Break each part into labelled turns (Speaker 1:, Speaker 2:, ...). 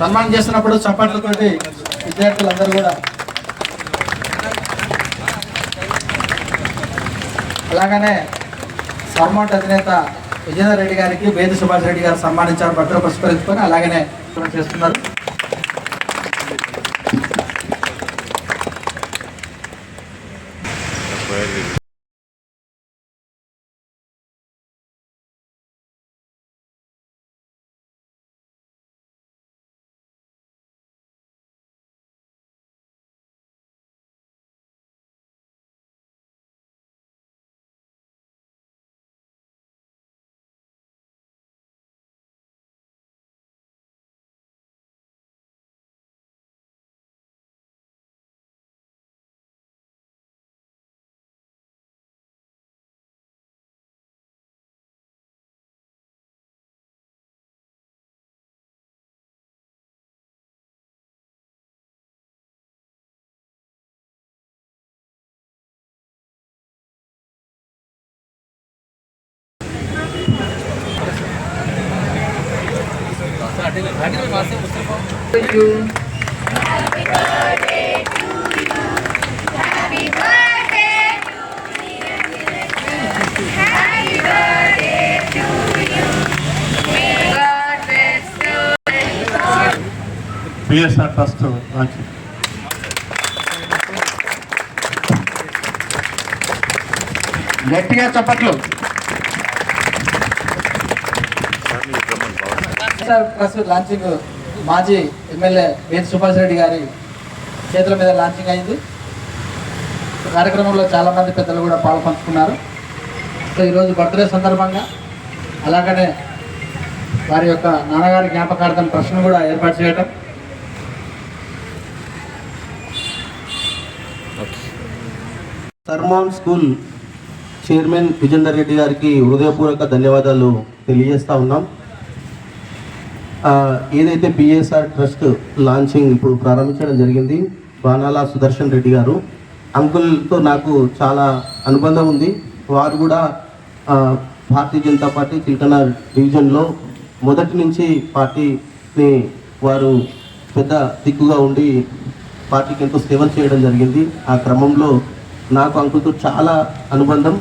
Speaker 1: సన్మానం చేస్తున్నప్పుడు చప్పట్లతోటి విద్యార్థులందరూ కూడా. అలాగనే సర్మౌంట్ అధినేత విజేందర్ రెడ్డి గారికి వేద సుభాష్ రెడ్డి గారు సన్మానించారు భద్ర పురస్కరించుకొని అలాగనే చేస్తున్నారు.
Speaker 2: బిఎస్ఆర్ ట్రస్ట్ నాకు
Speaker 1: గట్టిగా చప్పట్లు ప్రెస్ లాంచింగ్ మాజీ ఎమ్మెల్యే వేద సుభాష్ రెడ్డి గారి చేతుల మీద లాంచింగ్ అయింది. కార్యక్రమంలో చాలామంది పెద్దలు కూడా పాలు పంచుకున్నారు. సో ఈరోజు బర్త్డే సందర్భంగా అలాగనే వారి యొక్క నాన్నగారి జ్ఞాపకార్థం ప్రశ్న కూడా ఏర్పాటు చేయటం.
Speaker 3: సర్మాన్ స్కూల్ చైర్మన్ విజేందర్ రెడ్డి గారికి హృదయపూర్వక ధన్యవాదాలు తెలియజేస్తా ఉన్నాం. ఏదైతే బిఎస్ఆర్ ట్రస్ట్ లాంచింగ్ ఇప్పుడు ప్రారంభించడం జరిగింది బాణాల సుదర్శన్ రెడ్డి గారు అంకుల్తో నాకు చాలా అనుబంధం ఉంది. వారు కూడా భారతీయ జనతా పార్టీ చిల్కన డివిజన్లో మొదటి నుంచి పార్టీని వారు పెద్ద దిక్కుగా ఉండి పార్టీకి ఎంతో సేవలు చేయడం జరిగింది. ఆ క్రమంలో నాకు అంకుల్తో చాలా అనుబంధం.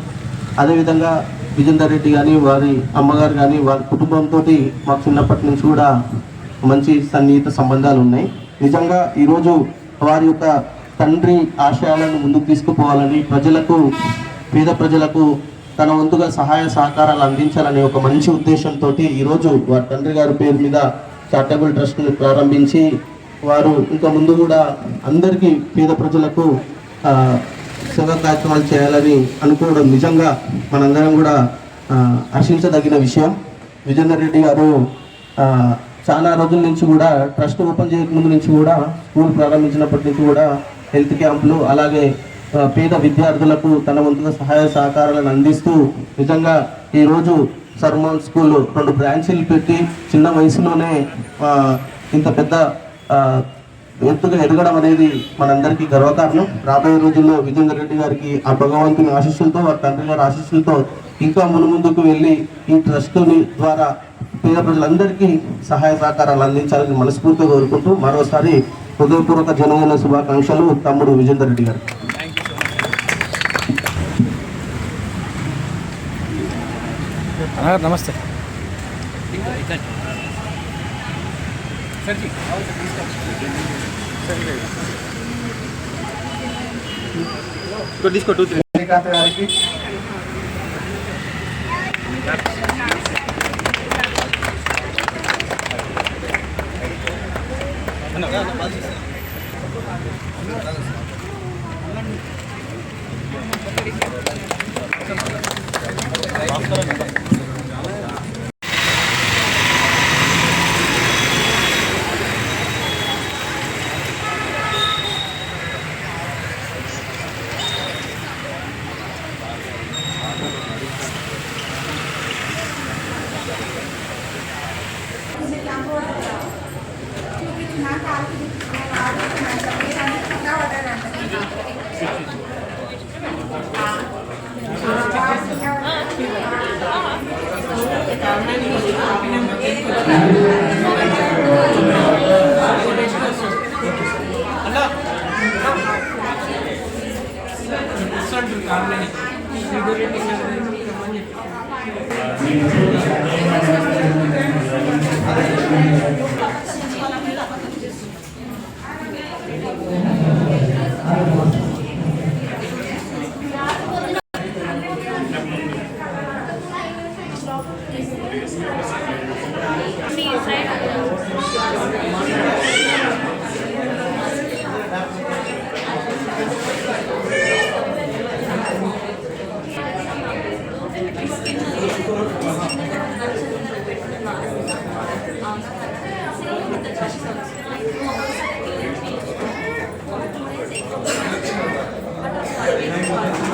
Speaker 3: అదేవిధంగా విజేందర్ రెడ్డి కానీ వారి అమ్మగారు కానీ వారి కుటుంబంతో మాకు చిన్నప్పటి నుంచి కూడా మంచి సన్నిహిత సంబంధాలు ఉన్నాయి. నిజంగా ఈరోజు వారి యొక్క తండ్రి ఆశయాలను ముందుకు తీసుకుపోవాలని ప్రజలకు పేద ప్రజలకు తన వంతుగా సహాయ సహకారాలు అందించాలనే ఒక మంచి ఉద్దేశంతో ఈరోజు వారి తండ్రి గారి పేరు మీద చారిటబుల్ ట్రస్ట్ని ప్రారంభించి వారు ఇంకా ముందు కూడా అందరికీ పేద ప్రజలకు ఆ, కార్యక్రమాలు చేయాలని అనుకోవడం నిజంగా మనందరం కూడా హర్షించదగిన విషయం. విజేందర్ రెడ్డి గారు చాలా రోజుల నుంచి కూడా ట్రస్ట్ ఓపెన్ చేయకముందు నుంచి కూడా స్కూల్ ప్రారంభించినప్పటి నుంచి కూడా హెల్త్ క్యాంపులు అలాగే పేద విద్యార్థులకు తన వంతుగా సహాయ సహకారాలను అందిస్తూ నిజంగా ఈరోజు సర్మోన్ స్కూల్ రెండు బ్రాంచీలు పెట్టి చిన్న వయసులోనే ఇంత పెద్ద ఎత్తుగా ఎదగడం అనేది మనందరికీ గర్వకారణం. రాబోయే రోజుల్లో విజేందర్ రెడ్డి గారికి ఆ భగవంతుని ఆశీస్సులతో వారి తండ్రి గారి ఆశీస్సులతో ఇంకా మునుముందుకు వెళ్ళి ఈ ట్రస్ట్ని ద్వారా పేద ప్రజలందరికీ సహాయ సహకారాలు అందించాలని మనస్ఫూర్తిగా కోరుకుంటూ మరోసారి హృదయపూర్వక జనగణ శుభాకాంక్షలు తమ్ముడు విజేందర్ రెడ్డి గారు
Speaker 1: నమస్తే. శ్రీకాంత్ గారికి
Speaker 4: ఆ
Speaker 2: Please, right? 감사합니다.